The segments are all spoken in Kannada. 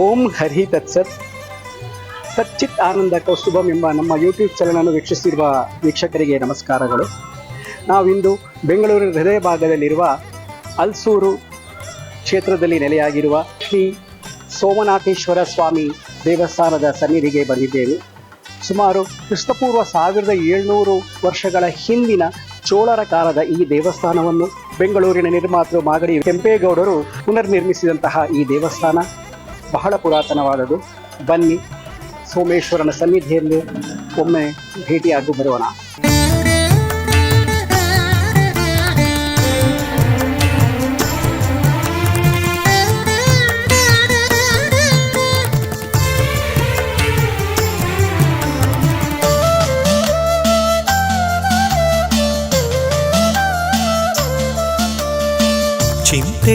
ಓಂ ಹರಿ ತತ್ಸತ್ ಸಚ್ಚಿತ್ ಆನಂದ ಕೌಸ್ತುಭಂ ಎಂಬ ನಮ್ಮ ಯೂಟ್ಯೂಬ್ ಚಾನಲನ್ನು ವೀಕ್ಷಿಸಿರುವ ವೀಕ್ಷಕರಿಗೆ ನಮಸ್ಕಾರಗಳು. ನಾವಿಂದು ಬೆಂಗಳೂರಿನ ಹೃದಯ ಭಾಗದಲ್ಲಿರುವ ಅಲ್ಸೂರು ಕ್ಷೇತ್ರದಲ್ಲಿ ನೆಲೆಯಾಗಿರುವ ಶ್ರೀ ಸೋಮನಾಥೇಶ್ವರ ಸ್ವಾಮಿ ದೇವಸ್ಥಾನದ ಸನ್ನಿಧಿಗೆ ಬಂದಿದ್ದೇವೆ. ಸುಮಾರು ಕ್ರಿಸ್ತಪೂರ್ವ ಸಾವಿರದ ಏಳ್ನೂರು ವರ್ಷಗಳ ಹಿಂದಿನ ಚೋಳರ ಕಾಲದ ಈ ದೇವಸ್ಥಾನವನ್ನು ಬೆಂಗಳೂರಿನ ನಿರ್ಮಾತೃ ಮಾಗಡಿ ಕೆಂಪೇಗೌಡರು ಪುನರ್ನಿರ್ಮಿಸಿದಂತಹ ಈ ದೇವಸ್ಥಾನ. ಬಹಳ ಪುರಾತನವಾದದು ಬನ್ನಿ ಸೋಮೇಶ್ವರನ ಸನ್ನಿಧಿಯಲ್ಲಿ ಒಮ್ಮೆ ಭೇಟಿಯಾಗಿ ಬರೋಣ.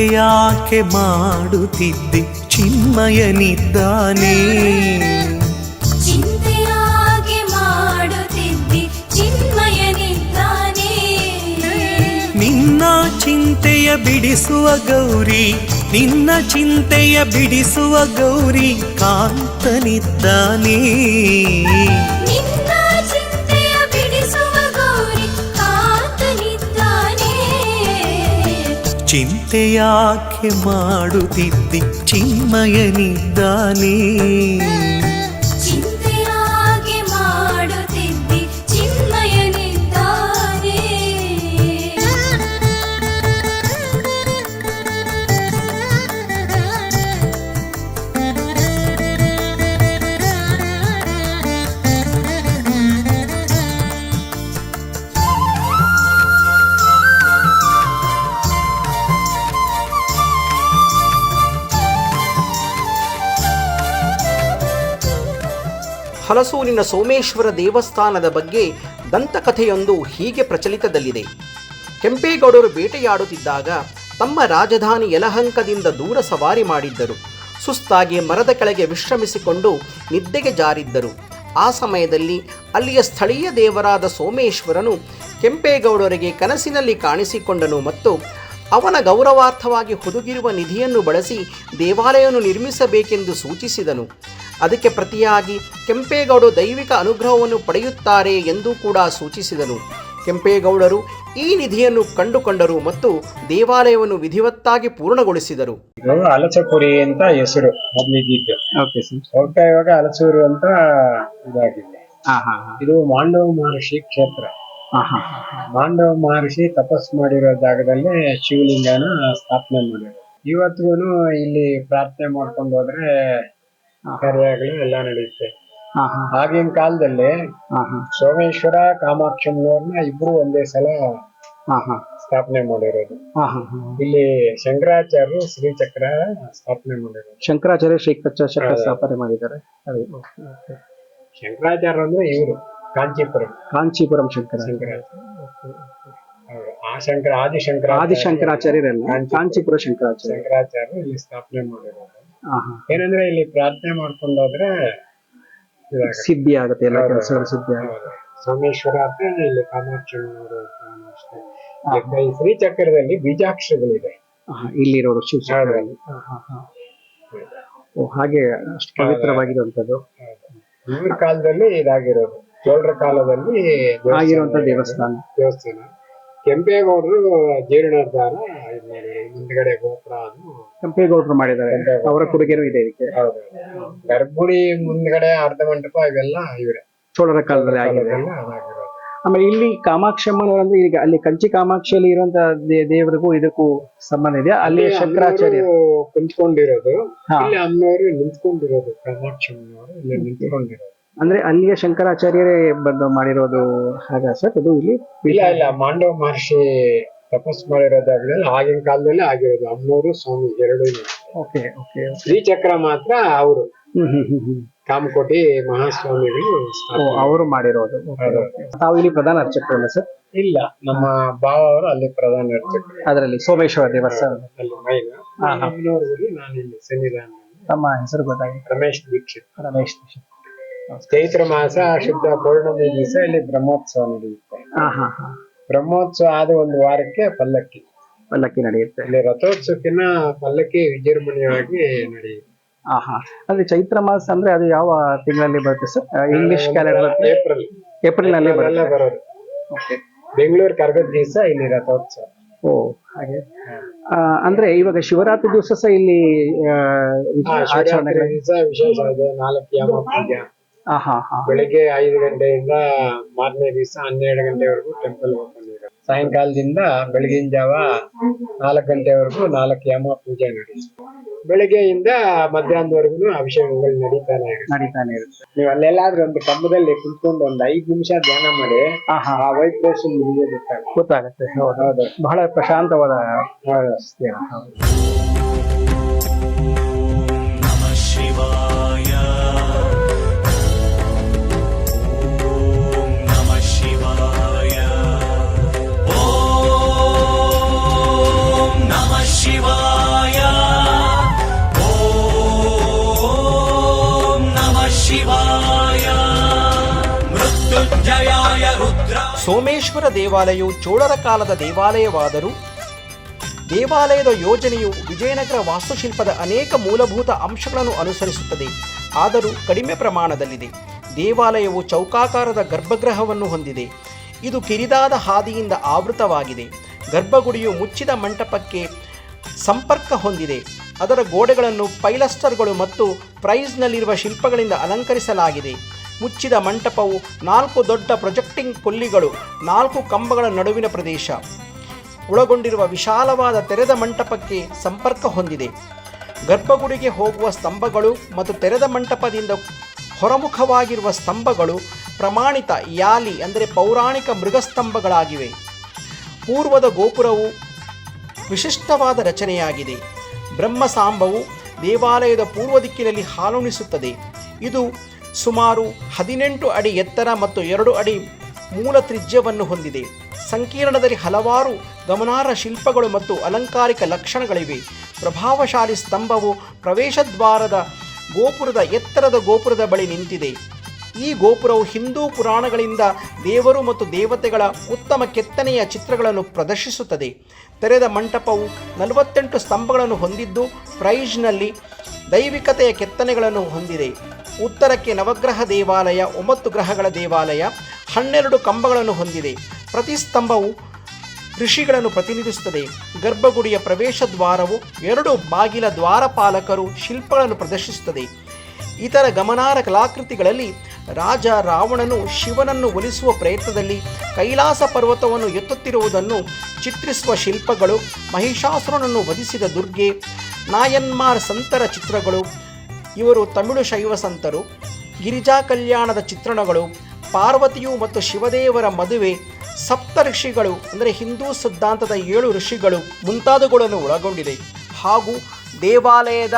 ಚಿಂತೆಯಾಕೆ ಮಾಡುತ್ತಿದ್ದೆ? ಚಿನ್ಮಯನಿದ್ದಾನೆ. ಚಿಂತೆಯಾಗೆ ಮಾಡುತ್ತಿದ್ದಿ? ಚಿನ್ಮಯನಿದ್ದಾನೆ. ನಿನ್ನ ಚಿಂತೆಯ ಬಿಡಿಸುವ ಗೌರಿ ನಿನ್ನ ಚಿಂತೆಯ ಬಿಡಿಸುವ ಗೌರಿ ಕಾಂತನಿದ್ದಾನೆ. ಚಿಂತೆಯಾಕೆ ಮಾಡುತ್ತಿದ್ದೆ ಚಿನ್ಮಯನಿದ್ದಾನೆ? ಹಲಸೂರಿನ ಸೋಮೇಶ್ವರ ದೇವಸ್ಥಾನದ ಬಗ್ಗೆ ದಂತಕಥೆಯೊಂದು ಹೀಗೆ ಪ್ರಚಲಿತದಲ್ಲಿದೆ. ಕೆಂಪೇಗೌಡರು ಬೇಟೆಯಾಡುತ್ತಿದ್ದಾಗ ತಮ್ಮ ರಾಜಧಾನಿ ಯಲಹಂಕದಿಂದ ದೂರ ಸವಾರಿ ಮಾಡಿದ್ದರು. ಸುಸ್ತಾಗಿ ಮರದ ಕೆಳಗೆ ವಿಶ್ರಮಿಸಿಕೊಂಡು ನಿದ್ದೆಗೆ ಜಾರಿದ್ದರು. ಆ ಸಮಯದಲ್ಲಿ ಅಲ್ಲಿಯ ಸ್ಥಳೀಯ ದೇವರಾದ ಸೋಮೇಶ್ವರನು ಕೆಂಪೇಗೌಡರಿಗೆ ಕನಸಿನಲ್ಲಿ ಕಾಣಿಸಿಕೊಂಡನು ಮತ್ತು ಅವನ ಗೌರವಾರ್ಥವಾಗಿ ಹುದುಗಿರುವ ನಿಧಿಯನ್ನು ಬಳಸಿ ದೇವಾಲಯವನ್ನು ನಿರ್ಮಿಸಬೇಕೆಂದು ಸೂಚಿಸಿದನು. ಅದಕ್ಕೆ ಪ್ರತಿಯಾಗಿ ಕೆಂಪೇಗೌಡರು ದೈವಿಕ ಅನುಗ್ರಹವನ್ನು ಪಡೆಯುತ್ತಾರೆ ಎಂದು ಕೂಡ ಸೂಚಿಸಿದನು. ಕೆಂಪೇಗೌಡರು ಈ ನಿಧಿಯನ್ನು ಕಂಡುಕೊಂಡರು ಮತ್ತು ದೇವಾಲಯವನ್ನು ವಿಧಿವತ್ತಾಗಿ ಪೂರ್ಣಗೊಳಿಸಿದರು. ಅಲಸಪುರಿ ಅಂತ ಹೆಸರು ಹೋಗ್ತಾ ಇವಾಗ ಹಲಸೂರು ಅಂತ ಇದಾಗಿದೆ. ಹಾಂ ಹಾಂ ಹಾಂ. ಇದು ಮಾಂಡವ ಮಹರ್ಷಿ ಕ್ಷೇತ್ರ. ಹಾಂ ಹಾಂ. ಮಾಂಡವ ಮಹರ್ಷಿ ತಪಸ್ ಮಾಡಿರೋ ಜಾಗದಲ್ಲಿ ಶಿವಲಿಂಗನ ಸ್ಥಾಪನೆ ಮಾಡಿದ್ರು. ಇವತ್ತಿಗೂ ಇಲ್ಲಿ ಪ್ರಾರ್ಥನೆ ಮಾಡ್ಕೊಂಡು ಹೋದ್ರೆ ಕಾರ್ಯಗಳು ಎಲ್ಲ ನಡೆಯುತ್ತೆ. ಹಾಂ ಹಾಂ ಆಗಿನ ಕಾಲದಲ್ಲಿ ಸೋಮೇಶ್ವರ ಕಾಮಾಕ್ಷಮ್ಮನವ್ರನ್ನ ಇಬ್ರು ಒಂದೇ ಸಲ ಸ್ಥಾಪನೆ ಮಾಡಿರೋದು. ಇಲ್ಲಿ ಶಂಕರಾಚಾರ್ಯರು ಶ್ರೀಚಕ್ರ ಸ್ಥಾಪನೆ ಮಾಡಿರೋದು. ಶಂಕರಾಚಾರ್ಯ ಶ್ರೀ ಚಕ್ರ ಸ್ಥಾಪನೆ ಮಾಡಿದ್ದಾರೆ. ಶಂಕರಾಚಾರ್ಯ ಅಂದ್ರೆ ಇವರು ಕಾಂಚೀಪುರಂ. ಕಾಂಚೀಪುರಂ ಶಂಕರ. ಆ ಶಂಕರ ಆದಿಶಂಕರ ಆದಿಶಂಕರಾಚಾರ್ಯರಲ್ಲ ಕಾಂಚೀಪುರ ಶಂಕರಾಚಾರ್ಯ. ಶಂಕರಾಚಾರ್ಯರು ಇಲ್ಲಿ ಸ್ಥಾಪನೆ ಮಾಡಿರೋದು. ಏನಂದ್ರೆ ಇಲ್ಲಿ ಪ್ರಾರ್ಥನೆ ಮಾಡ್ಕೊಂಡು ಹೋದ್ರೆ ಸಿದ್ಧಿ ಆಗುತ್ತೆ ಎಲ್ಲ. ಕೆಲಸಗಳು ಸಿದ್ಧಿ ಆಗುತ್ತೆ. ಸೋಮೇಶ್ವರ ಹತ್ರ ಇಲ್ಲಿ ಕಾಮಾಕ್ಷಿ ಅಷ್ಟೇ. ಶ್ರೀಚಕ್ರದಲ್ಲಿ ಬೀಜಾಕ್ಷರಗಳಿದೆ. ಇಲ್ಲಿರೋರು ಹಾ. ಓ ಹಾಗೆ ಅಷ್ಟು ಪವಿತ್ರವಾಗಿರುವಂತದ್ದು ಇವ್ರ ಕಾಲದಲ್ಲಿ ಇದಾಗಿರೋದು. ಚೋಳರ ಕಾಲದಲ್ಲಿ ಆಗಿರುವಂತ ದೇವಸ್ಥಾನ. ದೇವಸ್ಥಾನ. ಕೆಂಪೇಗೌಡರು ಜೀರ್ಣೋದ್ಧಾರ ಇದ್ ಮಾಡಿದ್ರು. ಮುಂದ್ಗಡೆ ಗೋಪುರ ಅದು ಕೆಂಪೇಗೌಡರು ಮಾಡಿದ್ದಾರೆ. ಅವರ ಕೊಡುಗೆನೂ ಇದೆ ಇದಕ್ಕೆ. ಹೌದು. ಗರ್ಭಗುಡಿ ಮುಂದ್ಗಡೆ ಅರ್ಧ ಮಂಟಪ ಇವೆಲ್ಲ ಇವರೇ. ಚೋಳರ ಕಾಲದಲ್ಲಿ ಆಗಿದೆ ಆಮೇಲೆ ಇಲ್ಲಿ ಕಾಮಾಕ್ಷಮ್ಮನವರು ಅಂದ್ರೆ ಈಗ ಅಲ್ಲಿ ಕಂಚಿ ಕಾಮಾಕ್ಷಿಯಲ್ಲಿ ಇರುವಂತ ದೇ- ದೇವರಿಗೂ ಇದಕ್ಕೂ ಸಂಬಂಧ ಇದೆ. ಅಲ್ಲಿ ಶಂಕರಾಚಾರ್ಯ. ಕುಂಚ್ಕೊಂಡಿರೋದು ಕುಂತ್ಕೊಂಡಿರೋದು. ಹಾ. ಇಲ್ಲಿ ಅಮ್ಮನವರು ನಿಂತ್ಕೊಂಡಿರೋದು. ಕಾಮಾಕ್ಷಮ್ಮನವರು ಇಲ್ಲಿ ನಿಂತ್ಕೊಂಡಿರೋದು. ಅಂದ್ರೆ ಅಲ್ಲಿಯ ಶಂಕರಾಚಾರ್ಯರೇ ಬಂದು ಮಾಡಿರೋದು ಹಾಗ ಸರ್? ಅದು ಇಲ್ಲಿ ಇಲ್ಲ ಇಲ್ಲ. ಮಾಂಡವ ಮಹರ್ಷಿ ತಪಸ್ ಮಾಡಿರೋದಾಗ್ಲಿ ಆಗಿನ ಕಾಲದಲ್ಲಿ ಆಗಿರೋದು. ಅಮ್ಮನವರು ಸ್ವಾಮಿ ಎರಡು ಓಕೆ ಓಕೆ ಶ್ರೀಚಕ್ರ ಮಾತ್ರ ಅವರು. ಕಾಮಕೋಟಿ ಮಹಾಸ್ವಾಮಿಗಳು ಓ ಅವರು ಮಾಡಿರೋದು. ತಾವು ಇಲ್ಲಿ ಪ್ರಧಾನ ಅರ್ಚಕರಲ್ಲ ಸರ್? ಇಲ್ಲ ನಮ್ಮ ಭಾವ ಅವರು ಅಲ್ಲಿ ಪ್ರಧಾನ ಅರ್ಚಕರು. ಅದರಲ್ಲಿ ಸೋಮೇಶ್ವರ ದೇವಸ್ಥಾನ. ಅಲ್ಲಿ ಮೈನ. ನಾನು ಇಲ್ಲಿ ಸನ್ನಿಧಾನ ತಮ್ಮ ಹೆಸರು ಗೊತ್ತಾಗಿ ರಮೇಶ್ ದೀಕ್ಷಿತ್. ರಮೇಶ್ ಚೈತ್ರ ಮಾಸ ಶುದ್ಧ ಪೌರ್ಣಮಿ ದಿವಸ ಇಲ್ಲಿ ಬ್ರಹ್ಮೋತ್ಸವ ನಡೆಯುತ್ತೆ. ಹಾ ಹಾ ಹಾ. ಬ್ರಹ್ಮೋತ್ಸವ ಆದ ಒಂದು ವಾರಕ್ಕೆ ಪಲ್ಲಕ್ಕಿ. ಪಲ್ಲಕ್ಕಿ ನಡೆಯುತ್ತೆ. ಇಲ್ಲಿ ರಥೋತ್ಸವಕ್ಕಿನ್ನ ಪಲ್ಲಕ್ಕಿ ವಿಜೃಂಭಣೆಯಾಗಿ ನಡೆಯುತ್ತೆ. ಆಹಾ ಅಂದ್ರೆ ಚೈತ್ರ ಮಾಸ ಅಂದ್ರೆ ಅದು ಯಾವ ತಿಂಗಳಲ್ಲಿ ಬರುತ್ತೆ ಸರ್? ಇಂಗ್ಲಿಷ್ ಕ್ಯಾಲೆಂಡರ್ ಏಪ್ರಿಲ್ ಏಪ್ರಿಲ್ನಲ್ಲಿ ಬರೋದು. ಬೆಂಗಳೂರು ಕರ್ಗದ ದಿವಸ ಇಲ್ಲಿ ರಥೋತ್ಸವ. ಓ ಹಾಗೆ. ಆ, ಅಂದ್ರೆ ಇವಾಗ ಶಿವರಾತ್ರಿ ದಿವಸ ಸಹ ಇಲ್ಲಿ ಆ, ಹಾ, ಆಚರಣೆಗಳು? ದಿವಸ ವಿಶೇಷ ಇದೆ. ನಾಲ್ಕು ಯಾವ ಪೂಜೆ. ಬೆಳಿಗ್ಗೆ ಐದು ಗಂಟೆಯಿಂದ ಮಾರನೇ ದಿವಸ ಹನ್ನೆರಡು ಗಂಟೆವರೆಗೂ ಟೆಂಪಲ್ ಓಪನ್ ಸಾಯಂಕಾಲದಿಂದ ಬೆಳಗಿನ ಜಾವ ನಾಲ್ಕು ಗಂಟೆವರೆಗೂ ನಾಲ್ಕು ಯಮ ಪೂಜೆ ನಡೆಯುತ್ತೆ. ಬೆಳಿಗ್ಗೆಯಿಂದ ಮಧ್ಯಾಹ್ನದವರೆಗೂ ಅಭಿಷೇಕಗಳು ನಡೀತಾನೆ ನಡೀತಾನೆ ಇರುತ್ತೆ. ನೀವು ಅಲ್ಲೆಲ್ಲಾದ್ರೂ ಒಂದು ಕಂಬದಲ್ಲಿ ಕುತ್ಕೊಂಡು ಒಂದು ಐದು ನಿಮಿಷ ಧ್ಯಾನ ಮಾಡಿ ಆ ವೈಬ್ರೇಷನ್ ನಿಮಗೆ ಗೊತ್ತಾಗುತ್ತೆ. ಗೊತ್ತಾಗತ್ತೆ ಹೌದು. ಹೌದು. ಬಹಳ ಪ್ರಶಾಂತವಾದ ಸ್ಥಳ ಸೋಮೇಶ್ವರ ದೇವಾಲಯವು ಚೋಳರ ಕಾಲದ ದೇವಾಲಯವಾದರೂ ದೇವಾಲಯದ ಯೋಜನೆಯು ವಿಜಯನಗರ ವಾಸ್ತುಶಿಲ್ಪದ ಅನೇಕ ಮೂಲಭೂತ ಅಂಶಗಳನ್ನು ಅನುಸರಿಸುತ್ತದೆ. ಆದರೂ ಕಡಿಮೆ ಪ್ರಮಾಣದಲ್ಲಿದೆ. ದೇವಾಲಯವು ಚೌಕಾಕಾರದ ಗರ್ಭಗೃಹವನ್ನು ಹೊಂದಿದೆ. ಇದು ಕಿರಿದಾದ ಹಾದಿಯಿಂದ ಆವೃತವಾಗಿದೆ. ಗರ್ಭಗುಡಿಯು ಮುಚ್ಚಿದ ಮಂಟಪಕ್ಕೆ ಸಂಪರ್ಕ ಹೊಂದಿದೆ. ಅದರ ಗೋಡೆಗಳನ್ನು ಪೈಲಸ್ಟರ್ಗಳು ಮತ್ತು ಪ್ರೈಸ್ನಲ್ಲಿರುವ ಶಿಲ್ಪಗಳಿಂದ ಅಲಂಕರಿಸಲಾಗಿದೆ. ಮುಚ್ಚಿದ ಮಂಟಪವು ನಾಲ್ಕು ದೊಡ್ಡ ಪ್ರೊಜೆಕ್ಟಿಂಗ್ ಕೊಲ್ಲಿಗಳು ನಾಲ್ಕು ಕಂಬಗಳ ನಡುವಿನ ಪ್ರದೇಶ. ಒಳಗೊಂಡಿರುವ ವಿಶಾಲವಾದ ತೆರೆದ ಮಂಟಪಕ್ಕೆ ಸಂಪರ್ಕ ಹೊಂದಿದೆ. ಗರ್ಭಗುಡಿಗೆ ಹೋಗುವ ಸ್ತಂಭಗಳು ಮತ್ತು ತೆರೆದ ಮಂಟಪದಿಂದ ಹೊರಮುಖವಾಗಿರುವ ಸ್ತಂಭಗಳು ಪ್ರಮಾಣಿತ ಯಾಲಿ ಅಂದರೆ ಪೌರಾಣಿಕ ಮೃಗಸ್ತಂಭಗಳಾಗಿವೆ. ಪೂರ್ವದ ಗೋಪುರವು ವಿಶಿಷ್ಟವಾದ ರಚನೆಯಾಗಿದೆ. ಬ್ರಹ್ಮಸಾಂಬವು ದೇವಾಲಯದ ಪೂರ್ವ ದಿಕ್ಕಿನಲ್ಲಿ ಹಾಲುಣಿಸುತ್ತದೆ. ಇದು ಸುಮಾರು ಹದಿನೆಂಟು ಅಡಿ ಎತ್ತರ ಮತ್ತು ಎರಡು ಅಡಿ ಮೂಲ ತ್ರಿಜ್ಯವನ್ನು ಹೊಂದಿದೆ. ಸಂಕೀರ್ಣದಲ್ಲಿ ಹಲವಾರು ಗಮನಾರ್ಹ ಶಿಲ್ಪಗಳು ಮತ್ತು ಅಲಂಕಾರಿಕ ಲಕ್ಷಣಗಳಿವೆ. ಪ್ರಭಾವಶಾಲಿ ಸ್ತಂಭವು ಪ್ರವೇಶದ್ವಾರದ ಗೋಪುರದ ಎತ್ತರದ ಗೋಪುರದ ಬಳಿ ನಿಂತಿದೆ. ಈ ಗೋಪುರವು ಹಿಂದೂ ಪುರಾಣಗಳಿಂದ ದೇವರು ಮತ್ತು ದೇವತೆಗಳ ಉತ್ತಮ ಕೆತ್ತನೆಯ ಚಿತ್ರಗಳನ್ನು ಪ್ರದರ್ಶಿಸುತ್ತದೆ. ತೆರೆದ ಮಂಟಪವು ನಲವತ್ತೆಂಟು ಸ್ತಂಭಗಳನ್ನು ಹೊಂದಿದ್ದು, ಪ್ರೈಜ್ನಲ್ಲಿ ದೈವಿಕತೆಯ ಕೆತ್ತನೆಗಳನ್ನು ಹೊಂದಿದೆ. ಉತ್ತರಕ್ಕೆ ನವಗ್ರಹ ದೇವಾಲಯ, ಒಂಬತ್ತು ಗ್ರಹಗಳ ದೇವಾಲಯ, ಹನ್ನೆರಡು ಕಂಬಗಳನ್ನು ಹೊಂದಿದೆ. ಪ್ರತಿ ಸ್ತಂಭವು ಋಷಿಗಳನ್ನು ಪ್ರತಿನಿಧಿಸುತ್ತದೆ. ಗರ್ಭಗುಡಿಯ ಪ್ರವೇಶ ದ್ವಾರವು ಎರಡು ಬಾಗಿಲ ದ್ವಾರಪಾಲಕರು ಶಿಲ್ಪಗಳನ್ನು ಪ್ರದರ್ಶಿಸುತ್ತದೆ. ಇತರ ಗಮನಾರ್ಹ ಕಲಾಕೃತಿಗಳಲ್ಲಿ ರಾಜ ರಾವಣನು ಶಿವನನ್ನು ಒಲಿಸುವ ಪ್ರಯತ್ನದಲ್ಲಿ ಕೈಲಾಸ ಪರ್ವತವನ್ನು ಎತ್ತುತ್ತಿರುವುದನ್ನು ಚಿತ್ರಿಸುವ ಶಿಲ್ಪಗಳು, ಮಹಿಷಾಸುರನನ್ನು ವಧಿಸಿದ ದುರ್ಗೆ, ನಾಯನ್ಮಾರ್ ಸಂತರ ಚಿತ್ರಗಳು ಇವರು ತಮಿಳು ಶೈವ ಸಂತರು, ಗಿರಿಜಾ ಕಲ್ಯಾಣದ ಚಿತ್ರಣಗಳು, ಪಾರ್ವತಿಯು ಮತ್ತು ಶಿವದೇವರ ಮದುವೆ ಸಪ್ತ ಋಷಿಗಳು ಅಂದರೆ ಹಿಂದೂ ಸಿದ್ಧಾಂತದ ಏಳು ಋಷಿಗಳು ಮುಂತಾದವುಗಳನ್ನು ಒಳಗೊಂಡಿದೆ. ಹಾಗೂ ದೇವಾಲಯದ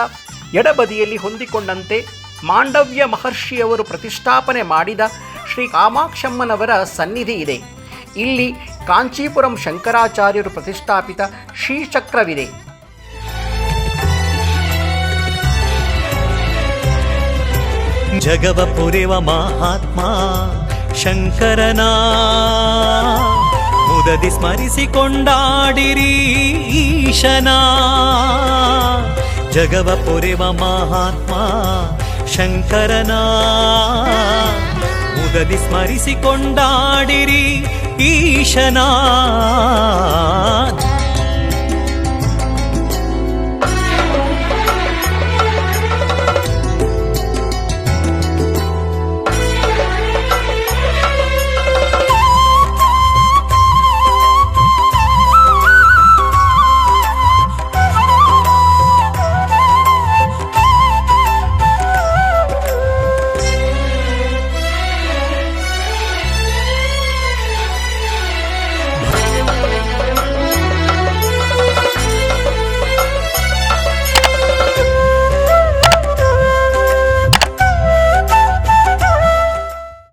ಎಡಬದಿಯಲ್ಲಿ ಹೊಂದಿಕೊಂಡಂತೆ ಮಾಂಡವ್ಯ ಮಹರ್ಷಿಯವರು ಪ್ರತಿಷ್ಠಾಪನೆ ಮಾಡಿದ ಶ್ರೀ ಕಾಮಾಕ್ಷಮ್ಮನವರ ಸನ್ನಿಧಿ ಇದೆ. ಇಲ್ಲಿ ಕಾಂಚೀಪುರಂ ಶಂಕರಾಚಾರ್ಯರು ಪ್ರತಿಷ್ಠಾಪಿತ ಶ್ರೀಚಕ್ರವಿದೆ ಜಗವ ಪುರಿವ ಮಹಾತ್ಮ ಶಂಕರನ. ಮುದದಿ ಸ್ಮರಿಸಿಕೊಂಡಾಡಿರಿ ಈಶನ. ಜಗವ ಪುರಿವ ಮಹಾತ್ಮ ಶಂಕರನ. ಮುದದಿ ಸ್ಮರಿಸಿಕೊಂಡಾಡಿರಿ ಈಶನ.